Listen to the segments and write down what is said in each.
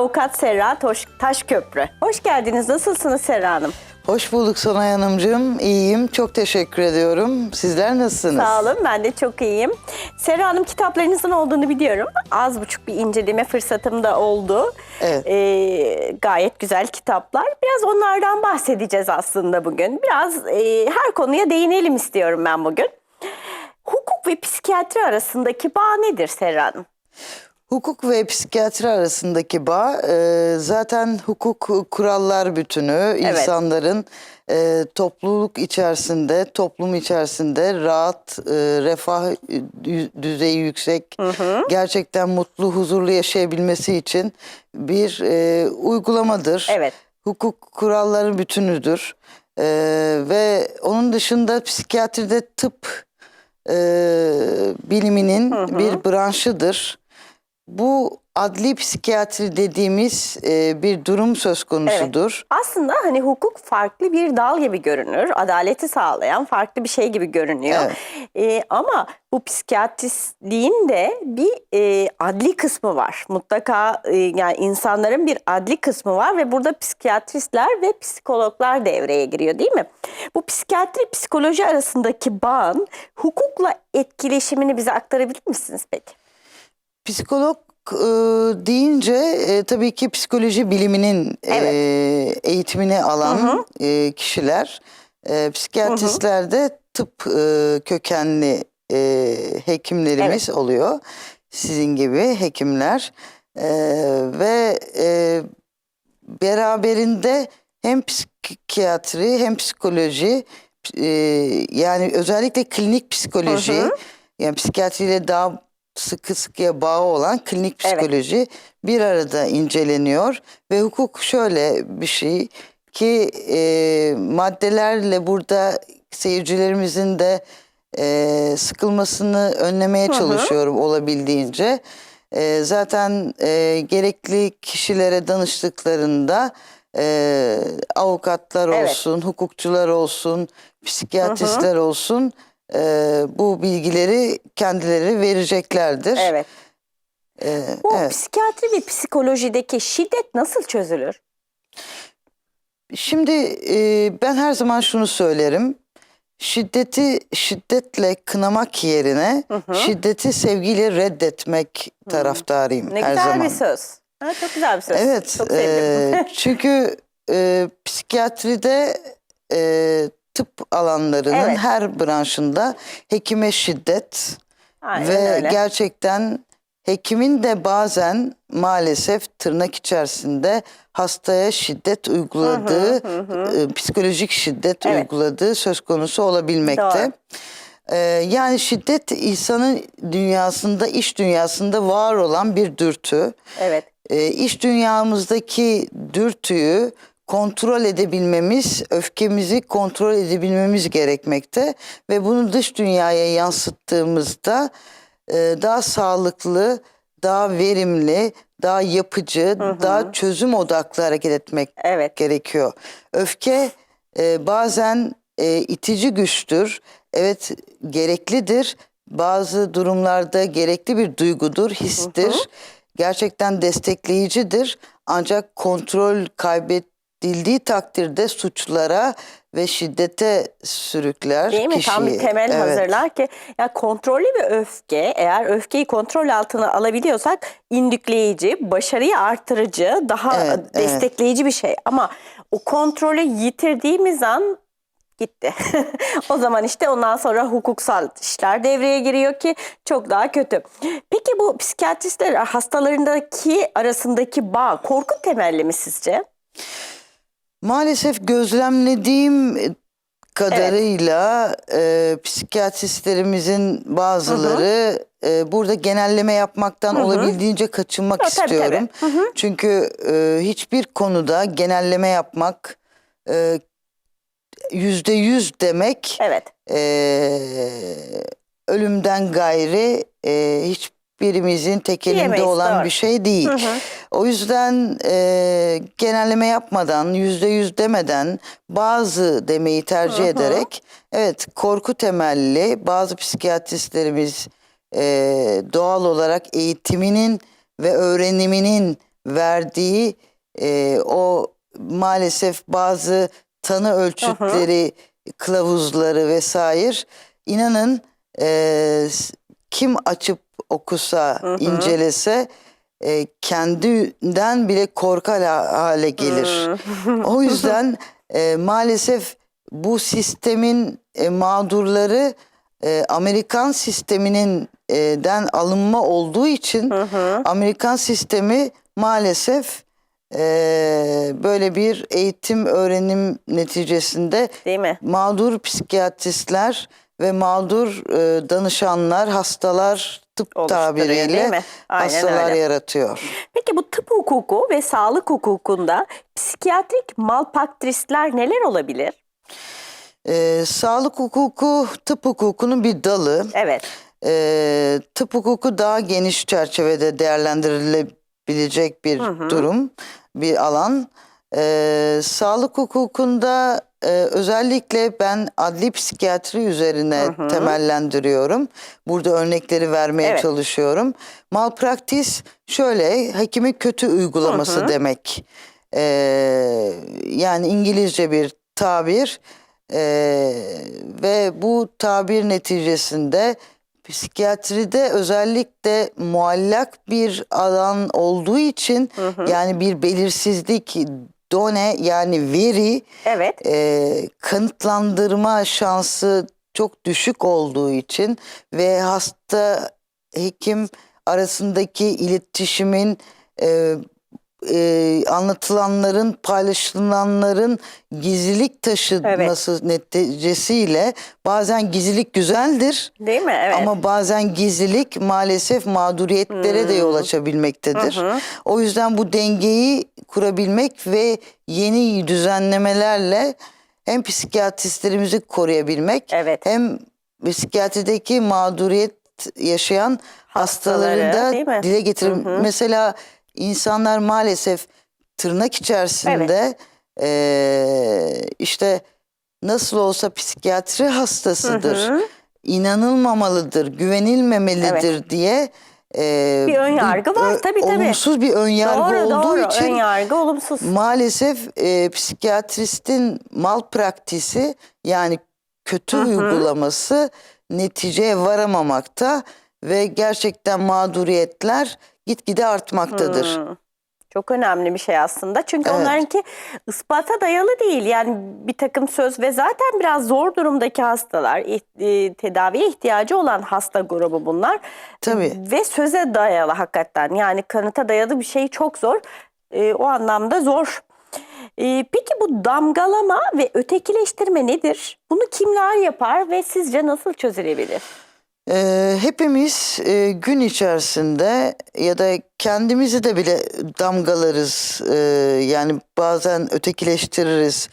Avukat Serra Toş, Taşköprü. Hoş geldiniz. Nasılsınız Serra Hanım? Hoş bulduk Sonay Hanımcığım. İyiyim. Çok teşekkür ediyorum. Sizler nasılsınız? Sağ olun. Ben de çok iyiyim. Serra Hanım kitaplarınızın olduğunu biliyorum. Az buçuk bir inceleme fırsatım da oldu. Evet. Ee, gayet güzel kitaplar. Biraz onlardan bahsedeceğiz aslında bugün. Biraz e, her konuya değinelim istiyorum ben bugün. Hukuk ve psikiyatri arasındaki bağ nedir Serra Hanım? Hukuk ve psikiyatri arasındaki bağ e, zaten hukuk kurallar bütünü insanların e, topluluk içerisinde, toplum içerisinde rahat, e, refah dü- düzeyi yüksek, gerçekten mutlu, huzurlu yaşayabilmesi için bir e, uygulamadır. Evet. Hukuk kuralları bütünüdür. E, ve onun dışında psikiyatride tıp e, biliminin bir branşıdır. Bu adli psikiyatri dediğimiz e, bir durum söz konusudur. Aslında hani hukuk farklı bir dal gibi görünür. Adaleti sağlayan farklı bir şey gibi görünüyor. Ee, ama bu psikiyatristliğin de bir e, adli kısmı var. Mutlaka e, yani insanların bir adli kısmı var ve burada psikiyatristler ve psikologlar devreye giriyor değil mi? Bu psikiyatri psikoloji arasındaki bağın hukukla etkileşimini bize aktarabilir misiniz peki? Psikolog e, deyince e, tabii ki psikoloji biliminin e, eğitimini alan e, kişiler. E, psikiyatristler de tıp e, kökenli e, hekimlerimiz oluyor. Sizin gibi hekimler. E, ve e, beraberinde hem psikiyatri hem psikoloji e, yani özellikle klinik psikoloji yani psikiyatriyle daha sıkı sıkıya bağı olan klinik Evet. psikoloji bir arada inceleniyor ve hukuk şöyle bir şey ki e, maddelerle burada seyircilerimizin de e, sıkılmasını önlemeye çalışıyorum olabildiğince. E, zaten e, gerekli kişilere danıştıklarında e, avukatlar Evet. olsun, hukukçular olsun, psikiyatristler olsun e, bu bilgileri kendileri vereceklerdir. Evet. E, Bu evet. psikiyatri ve psikolojideki şiddet nasıl çözülür? Şimdi e, ben her zaman şunu söylerim. Şiddeti şiddetle kınamak yerine şiddeti sevgiyle reddetmek taraftarıyım Ne her güzel zaman. bir söz. Ha, çok güzel bir söz. Evet. Çok sevdim. e, çünkü e, psikiyatride e, tıp alanlarının Evet. her branşında hekime şiddet Aynen ve öyle. gerçekten hekimin de bazen maalesef tırnak içerisinde hastaya şiddet uyguladığı, e, psikolojik şiddet Evet. uyguladığı söz konusu olabilmekte. Doğru. Ee, yani şiddet insanın dünyasında, iş dünyasında var olan bir dürtü. Evet. İş dünyamızdaki dürtüyü kontrol edebilmemiz, öfkemizi kontrol edebilmemiz gerekmekte ve bunu dış dünyaya yansıttığımızda e, daha sağlıklı, daha verimli, daha yapıcı, daha çözüm odaklı hareket etmek Evet. gerekiyor. Öfke e, bazen e, itici güçtür. Evet gereklidir. Bazı durumlarda gerekli bir duygudur, histir. Gerçekten destekleyicidir. Ancak kontrol kaybedildiği takdirde suçlara ve şiddete sürükler Değil mi? kişiyi. Tam bir temel Evet. hazırlar ki ya kontrollü bir öfke eğer öfkeyi kontrol altına alabiliyorsak indükleyici, başarıyı artırıcı, daha Evet, evet. destekleyici bir şey. Ama o kontrolü yitirdiğimiz an gitti. o zaman işte ondan sonra hukuksal işler devreye giriyor ki çok daha kötü. Peki bu psikiyatristler hastalarındaki arasındaki bağ korku temelli mi sizce? Maalesef gözlemlediğim kadarıyla e, psikiyatristlerimizin bazıları e, burada genelleme yapmaktan olabildiğince kaçınmak Ha, tabii, istiyorum. Çünkü e, hiçbir konuda genelleme yapmak e, yüzde yüz demek Evet. e, ölümden gayri e, hiçbirimizin tek elinde Diyemeyiz, olan doğru. bir şey değil. O yüzden e, genelleme yapmadan, yüzde yüz demeden bazı demeyi tercih ederek evet korku temelli bazı psikiyatristlerimiz e, doğal olarak eğitiminin ve öğreniminin verdiği e, o maalesef bazı tanı ölçütleri, kılavuzları vesaire inanın e, kim açıp okusa, incelese e, kendinden bile korkar ha- hale gelir. o yüzden e, maalesef bu sistemin e, mağdurları e, Amerikan sisteminin e, den alınma olduğu için Amerikan sistemi maalesef e, böyle bir eğitim öğrenim neticesinde Değil mi? mağdur psikiyatristler ve mağdur e, danışanlar, hastalar tıp tabiriyle hastalar öyle. yaratıyor. Peki bu tıp hukuku ve sağlık hukukunda psikiyatrik malpraktisler neler olabilir? E, sağlık hukuku tıp hukukunun bir dalı. Evet. E, tıp hukuku daha geniş çerçevede değerlendirilebilecek bir durum, bir alan. E, sağlık hukukunda e, özellikle ben adli psikiyatri üzerine temellendiriyorum. Burada örnekleri vermeye Evet. çalışıyorum. Malpraktis şöyle, hakimin kötü uygulaması demek. E, yani İngilizce bir tabir. Ee, ve bu tabir neticesinde psikiyatride özellikle muallak bir alan olduğu için yani bir belirsizlik done yani veri Evet. e, kanıtlandırma şansı çok düşük olduğu için ve hasta hekim arasındaki iletişimin e, e, anlatılanların paylaşılanların gizlilik taşıması neticesiyle bazen gizlilik güzeldir Değil mi? Evet. ama bazen gizlilik maalesef mağduriyetlere de yol açabilmektedir. O yüzden bu dengeyi kurabilmek ve yeni düzenlemelerle hem psikiyatristlerimizi koruyabilmek Evet. hem psikiyatrideki mağduriyet yaşayan hastaları Hastaları, da dile getirir. Mesela insanlar maalesef tırnak içerisinde eee, işte nasıl olsa psikiyatri hastasıdır inanılmamalıdır, güvenilmemelidir diye e, Bir ön yargı var, tabii, tabii. Olumsuz bir ön yargı doğru olduğu doğru. için Ön yargı olumsuz. maalesef e, psikiyatristin malpraktisi yani kötü uygulaması neticeye varamamakta ve gerçekten mağduriyetler gitgide artmaktadır. Çok önemli bir şey aslında. Çünkü Evet. onlarınki ispata dayalı değil. Yani bir takım söz ve zaten biraz zor durumdaki hastalar, e, tedaviye ihtiyacı olan hasta grubu bunlar. Tabii. Ve söze dayalı hakikaten. Yani kanıta dayalı bir şey çok zor. E, o anlamda zor. E, peki bu damgalama ve ötekileştirme nedir? Bunu kimler yapar ve sizce nasıl çözülebilir? Ee, hepimiz e, gün içerisinde ya da kendimizi de bile damgalarız. Ee, yani bazen ötekileştiririz.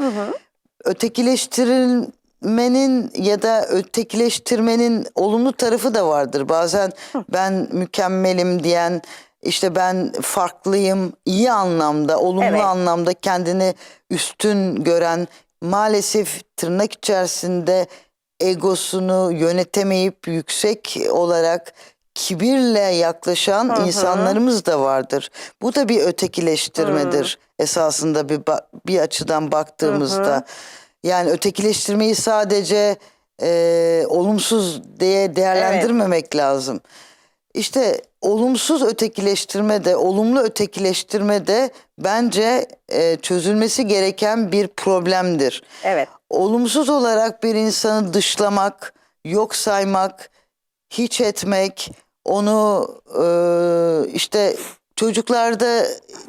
Ötekileştirilmenin ya da ötekileştirmenin olumlu tarafı da vardır. Bazen ben mükemmelim diyen, işte ben farklıyım, iyi anlamda, olumlu Evet. anlamda kendini üstün gören, maalesef tırnak içerisinde egosunu yönetemeyip yüksek olarak kibirle yaklaşan insanlarımız da vardır. Bu da bir ötekileştirmedir esasında bir bir açıdan baktığımızda. Yani ötekileştirmeyi sadece e, olumsuz diye değerlendirmemek lazım. İşte olumsuz ötekileştirme de, olumlu ötekileştirme de bence e, çözülmesi gereken bir problemdir Evet. Olumsuz olarak bir insanı dışlamak, yok saymak, hiç etmek, onu e, işte çocuklarda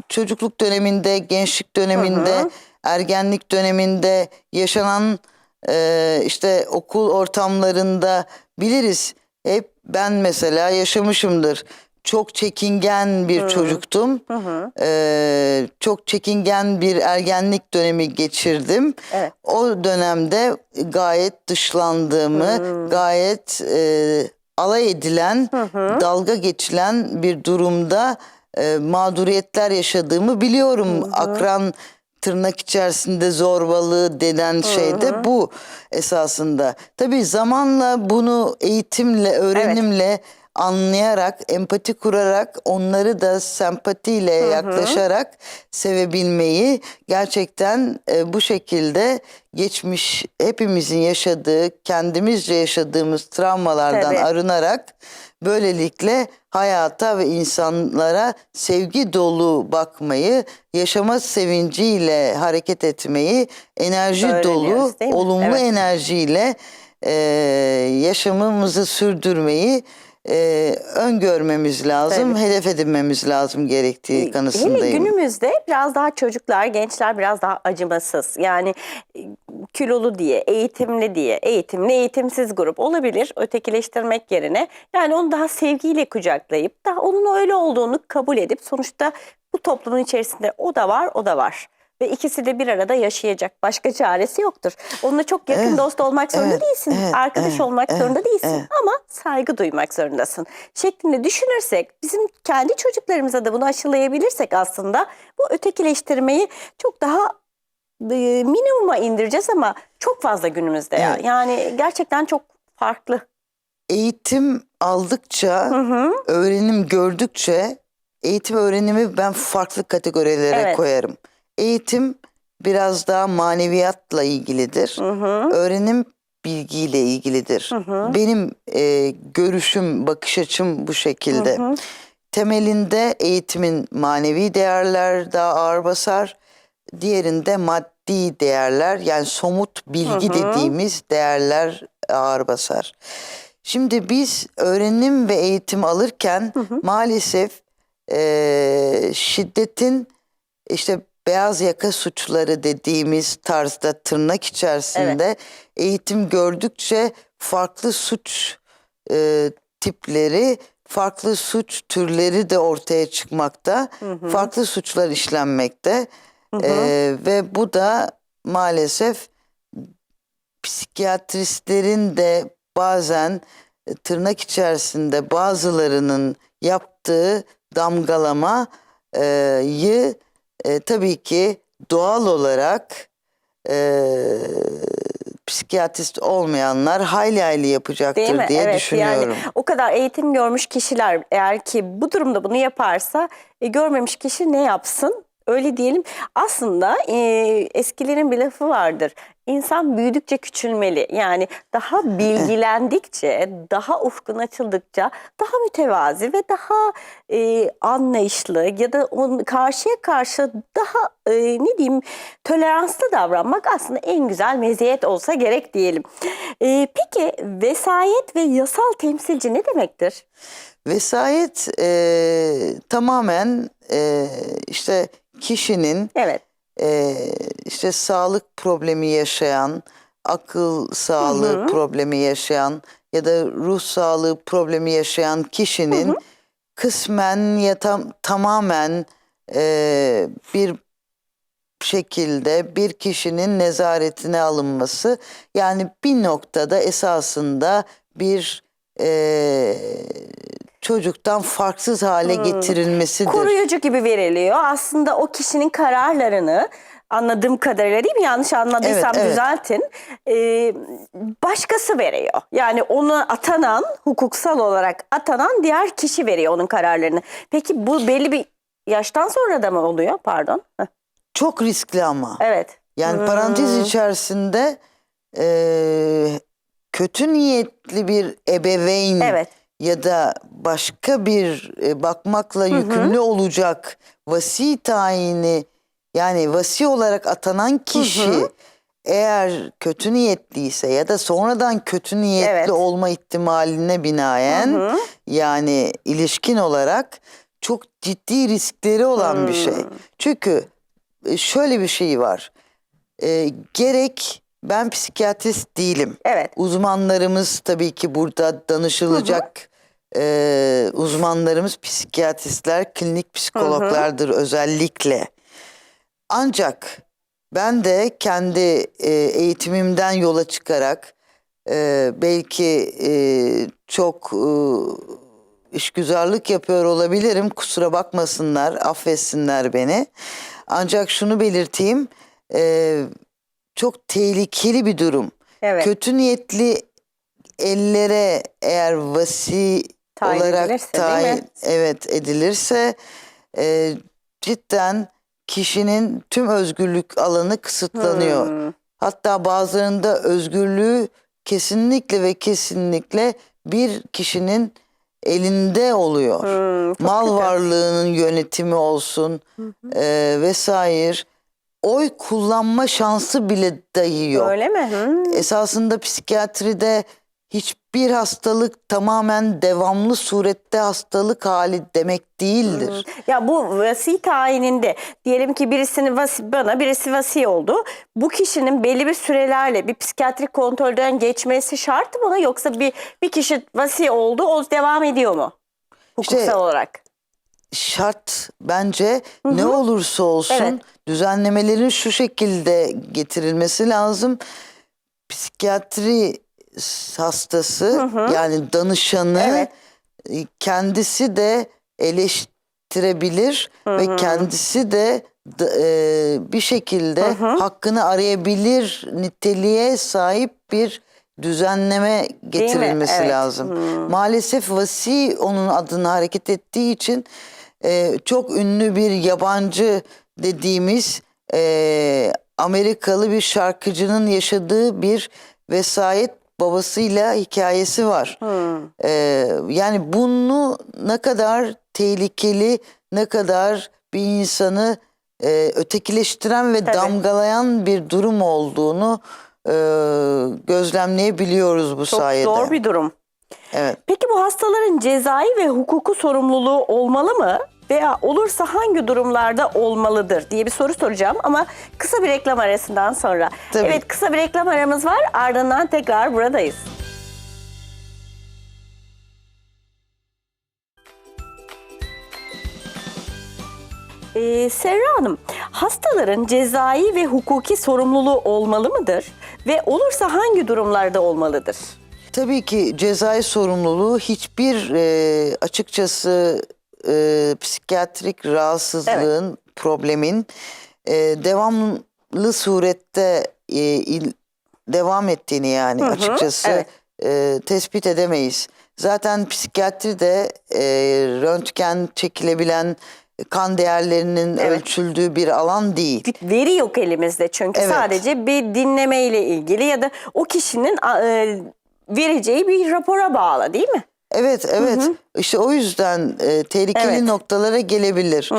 çocukluk döneminde, gençlik döneminde, ergenlik döneminde yaşanan e, işte okul ortamlarında biliriz. Hep ben mesela yaşamışımdır. Çok çekingen bir çocuktum. Ee, çok çekingen bir ergenlik dönemi geçirdim. Evet. O dönemde gayet dışlandığımı, gayet e, alay edilen, dalga geçilen bir durumda e, mağduriyetler yaşadığımı biliyorum. Akran tırnak içerisinde zorbalığı denen şey de bu esasında. Tabii zamanla bunu eğitimle, öğrenimle anlayarak, empati kurarak, onları da sempatiyle yaklaşarak sevebilmeyi gerçekten e, bu şekilde geçmiş hepimizin yaşadığı, kendimizce yaşadığımız travmalardan Tabii. arınarak böylelikle hayata ve insanlara sevgi dolu bakmayı, yaşama sevinciyle hareket etmeyi, enerji dolu, olumlu Evet. enerjiyle e, yaşamımızı sürdürmeyi e, öngörmemiz lazım, Tabii. hedef edinmemiz lazım gerektiği Hele kanısındayım. günümüzde biraz daha çocuklar, gençler biraz daha acımasız. Yani e, kilolu diye, eğitimli diye, eğitimli, eğitimsiz grup olabilir ötekileştirmek yerine. Yani onu daha sevgiyle kucaklayıp, daha onun öyle olduğunu kabul edip sonuçta bu toplumun içerisinde o da var, o da var. Ve ikisi de bir arada yaşayacak. Başka çaresi yoktur. Onunla çok yakın Evet, dost olmak zorunda evet, değilsin. evet, Arkadaş evet, olmak evet, zorunda değilsin. evet. Ama saygı duymak zorundasın. Şeklinde düşünürsek, bizim kendi çocuklarımıza da bunu aşılayabilirsek aslında bu ötekileştirmeyi çok daha e, minimuma indireceğiz ama çok fazla günümüzde ya. Evet. Yani gerçekten çok farklı. Eğitim aldıkça, Hı hı. öğrenim gördükçe eğitim öğrenimi ben farklı kategorilere Evet. koyarım. Eğitim biraz daha maneviyatla ilgilidir. Hı hı. Öğrenim bilgiyle ilgilidir. Hı hı. Benim e, görüşüm, bakış açım bu şekilde. Hı hı. Temelinde eğitimin manevi değerler daha ağır basar. Diğerinde maddi değerler yani somut bilgi Hı hı. dediğimiz değerler ağır basar. Şimdi biz öğrenim ve eğitim alırken maalesef e, şiddetin işte beyaz yaka suçları dediğimiz tarzda tırnak içerisinde eğitim gördükçe farklı suç e, tipleri, farklı suç türleri de ortaya çıkmakta. Farklı suçlar işlenmekte. E, ve bu da maalesef psikiyatristlerin de bazen e, tırnak içerisinde bazılarının yaptığı damgalamayı e, tabii ki doğal olarak e, psikiyatrist olmayanlar hayli hayli Değil yapacaktır mi? diye evet, düşünüyorum. Yani o kadar eğitim görmüş kişiler eğer ki bu durumda bunu yaparsa e, görmemiş kişi ne yapsın? Öyle diyelim. Aslında e, eskilerin bir lafı vardır. İnsan büyüdükçe küçülmeli. Yani daha bilgilendikçe, daha ufkun açıldıkça daha mütevazi ve daha e, anlayışlı ya da on, karşıya karşı daha e, ne diyeyim toleranslı davranmak aslında en güzel meziyet olsa gerek diyelim. E, peki vesayet ve yasal temsilci ne demektir? Vesayet e, tamamen e, işte kişinin Evet. e, işte sağlık problemi yaşayan, akıl sağlığı problemi yaşayan ya da ruh sağlığı problemi yaşayan kişinin kısmen ya tam, tamamen e, bir şekilde bir kişinin nezaretine alınması yani bir noktada esasında bir e, çocuktan farksız hale getirilmesidir. Koruyucu gibi veriliyor. Aslında o kişinin kararlarını anladığım kadarıyla değil mi? Yanlış anladıysam Evet, evet. düzeltin. Ee, başkası veriyor. Yani onu atanan, hukuksal olarak atanan diğer kişi veriyor onun kararlarını. Peki bu belli bir yaştan sonra da mı oluyor? Pardon. Heh, Çok riskli ama. Evet. Yani parantez içerisinde e, kötü niyetli bir ebeveyn Evet. ya da başka bir e, bakmakla yükümlü olacak vasi tayini yani vasi olarak atanan kişi eğer kötü niyetliyse ya da sonradan kötü niyetli Evet. olma ihtimaline binaen yani ilişkin olarak çok ciddi riskleri olan bir şey. Çünkü e, şöyle bir şey var. E, gerek ben psikiyatrist değilim. Evet. Uzmanlarımız tabii ki burada danışılacak e, uzmanlarımız psikiyatristler, klinik psikologlardır özellikle. Ancak ben de kendi e, eğitimimden yola çıkarak e, belki e, çok e, işgüzarlık yapıyor olabilirim. Kusura bakmasınlar, affetsinler beni. Ancak şunu belirteyim, e, çok tehlikeli bir durum. Evet. Kötü niyetli ellere eğer vasi Tayin olarak edilirse, tayin evet edilirse e, cidden kişinin tüm özgürlük alanı kısıtlanıyor. Hmm. Hatta bazılarında özgürlüğü kesinlikle ve kesinlikle bir kişinin elinde oluyor. Hmm, Mal kötü. varlığının yönetimi olsun e, vesaire. Oy kullanma şansı bile dahi yok. Öyle mi? Hmm. Esasında psikiyatride hiçbir hastalık tamamen devamlı surette hastalık hali demek değildir. Ya bu vasi tayininde diyelim ki birisinin vasi, bana birisi vasi oldu. Bu kişinin belli bir sürelerle bir psikiyatrik kontrolden geçmesi şart mı yoksa bir bir kişi vasi oldu o devam ediyor mu? Hukuksal İşte- olarak. Şart bence ne olursa olsun Evet. düzenlemelerin şu şekilde getirilmesi lazım. Psikiyatri hastası yani danışanı Evet. e, kendisi de eleştirebilir ve kendisi de e, bir şekilde hakkını arayabilir niteliğe sahip bir düzenleme getirilmesi Evet. lazım. Maalesef vasi onun adına hareket ettiği için e, çok ünlü bir yabancı dediğimiz e, Amerikalı bir şarkıcının yaşadığı bir vesayet babasıyla hikayesi var. Ee, yani bunu ne kadar tehlikeli, ne kadar bir insanı e, ötekileştiren ve Tabii. damgalayan bir durum olduğunu e, gözlemleyebiliyoruz bu Çok sayede. zor bir durum. Evet. Hastaların cezai ve hukuku sorumluluğu olmalı mı? Veya olursa hangi durumlarda olmalıdır diye bir soru soracağım ama kısa bir reklam arasından sonra. Tabii. Evet kısa bir reklam aramız var ardından tekrar buradayız. Ee, Serra Hanım, hastaların cezai ve hukuki sorumluluğu olmalı mıdır? Ve olursa hangi durumlarda olmalıdır? Tabii ki cezai sorumluluğu hiçbir e, açıkçası e, psikiyatrik rahatsızlığın, problemin e, devamlı surette e, il- devam ettiğini yani açıkçası evet. e, tespit edemeyiz. Zaten psikiyatride e, röntgen çekilebilen kan değerlerinin Evet. ölçüldüğü bir alan değil. veri yok elimizde çünkü Evet. sadece bir dinleme ile ilgili ya da o kişinin e, vereceği bir rapora bağlı değil mi? Evet, evet. İşte o yüzden e, tehlikeli Evet. noktalara gelebilir.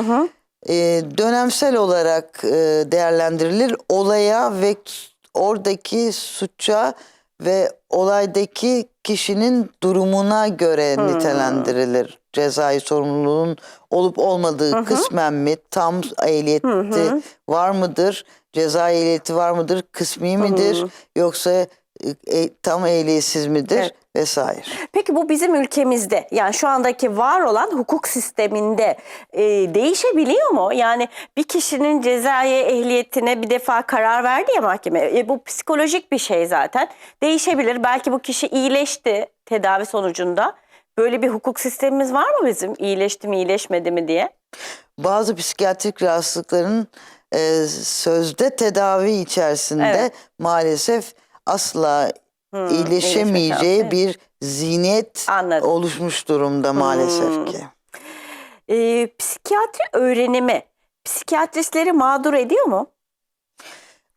E, dönemsel olarak e, değerlendirilir. Olaya ve oradaki suça ve olaydaki kişinin durumuna göre nitelendirilir. Cezai sorumluluğun olup olmadığı kısmen mi, tam ehliyeti var mıdır, ceza ehliyeti var mıdır, kısmi midir yoksa e, tam ehliyetsiz midir Evet. vesaire. Peki bu bizim ülkemizde yani şu andaki var olan hukuk sisteminde e, değişebiliyor mu? Yani bir kişinin cezai ehliyetine bir defa karar verdi ya mahkeme. E, bu psikolojik bir şey zaten. Değişebilir. Belki bu kişi iyileşti tedavi sonucunda. Böyle bir hukuk sistemimiz var mı bizim? İyileşti mi iyileşmedi mi diye? bazı psikiyatrik rahatsızlıkların e, sözde tedavi içerisinde Evet. maalesef asla iyileşemeyeceği iyileşme bir zihniyet Anladım. oluşmuş durumda maalesef ki. E, psikiyatri öğrenimi psikiyatristleri mağdur ediyor mu?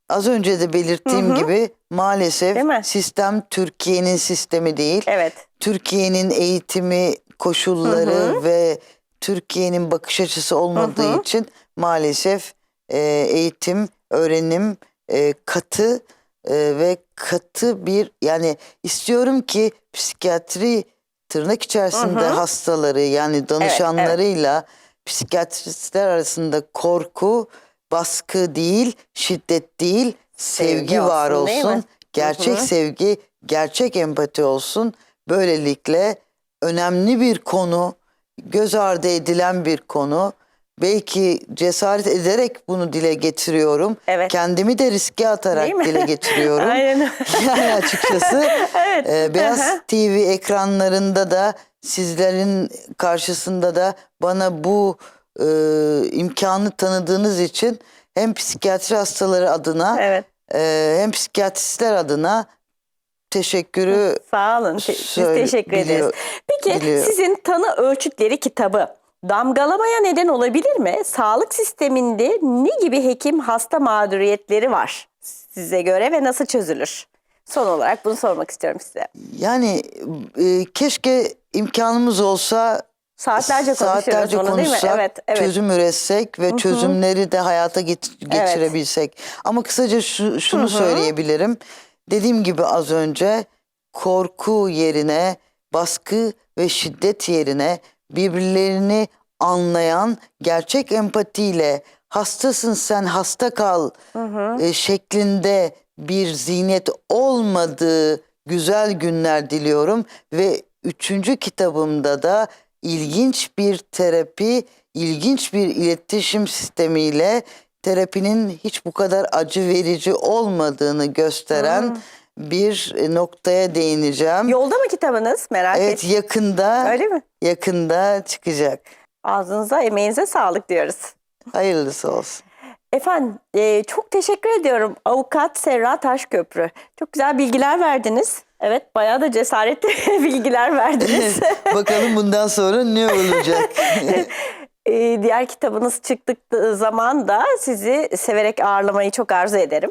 Az önce de belirttiğim gibi maalesef Değil mi? sistem Türkiye'nin sistemi değil. Evet. Türkiye'nin eğitimi koşulları ve Türkiye'nin bakış açısı olmadığı için maalesef e, eğitim, öğrenim e, katı e, ve katı bir yani istiyorum ki psikiyatri tırnak içerisinde hastaları yani danışanlarıyla psikiyatristler arasında korku, baskı değil, şiddet değil, sevgi, Sevgi var olsun, olsun. Gerçek sevgi, gerçek empati olsun. Böylelikle önemli bir konu, göz ardı edilen bir konu. Belki cesaret ederek bunu dile getiriyorum. Evet. Kendimi de riske atarak dile getiriyorum. Aynen. yani açıkçası Evet. e, Beyaz Aha. TV ekranlarında da sizlerin karşısında da bana bu e, imkanı tanıdığınız için hem psikiyatri hastaları adına Evet. e, hem psikiyatristler adına teşekkürü Sağ olun. Biz teşekkür ederiz. biliyor- Peki Biliyorum. sizin tanı ölçütleri kitabı damgalamaya neden olabilir mi? Sağlık sisteminde ne gibi hekim hasta mağduriyetleri var size göre ve nasıl çözülür? Son olarak bunu sormak istiyorum size. Yani e, keşke imkanımız olsa Saatlerce saatlerce bunu değil mi? konuşsak, Evet, evet. çözüm üretsek ve çözümleri de hayata get- geçirebilsek. Ama kısaca şu, şunu söyleyebilirim. Dediğim gibi az önce korku yerine baskı ve şiddet yerine birbirlerini anlayan gerçek empatiyle hastasın sen hasta kal e, şeklinde bir zihniyet olmadığı güzel günler diliyorum. Ve üçüncü kitabımda da ilginç bir terapi, ilginç bir iletişim sistemiyle terapinin hiç bu kadar acı verici olmadığını gösteren bir noktaya değineceğim. Yolda mı kitabınız? Merak Evet ettim. yakında Öyle mi? yakında çıkacak. Ağzınıza, emeğinize sağlık diyoruz. Hayırlısı olsun. Efendim e, çok teşekkür ediyorum Avukat Serra Taşköprü. Çok güzel bilgiler verdiniz. Evet bayağı da cesaretli bilgiler verdiniz. Bakalım bundan sonra ne olacak? E, diğer kitabınız çıktığı zaman da sizi severek ağırlamayı çok arzu ederim.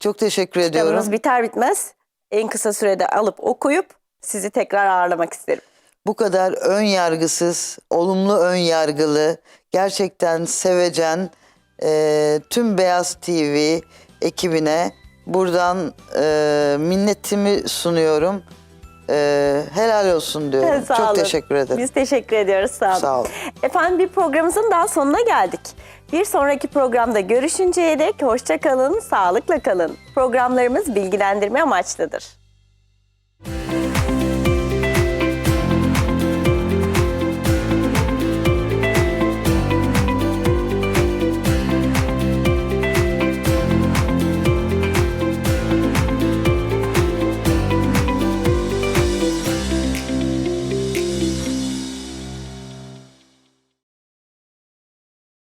Çok teşekkür ediyorum. Kitabınız biter bitmez en kısa sürede alıp okuyup sizi tekrar ağırlamak isterim. Bu kadar ön yargısız, olumlu ön yargılı, gerçekten sevecen e, tüm Beyaz TV ekibine buradan e, minnetimi sunuyorum. E, helal olsun diyorum. Sağ Çok olun. teşekkür ederim. Biz teşekkür ediyoruz. Sağ olun. Sağ olun. Efendim bir programımızın daha sonuna geldik. Bir sonraki programda görüşünceye dek hoşça kalın, sağlıkla kalın. Programlarımız bilgilendirme amaçlıdır.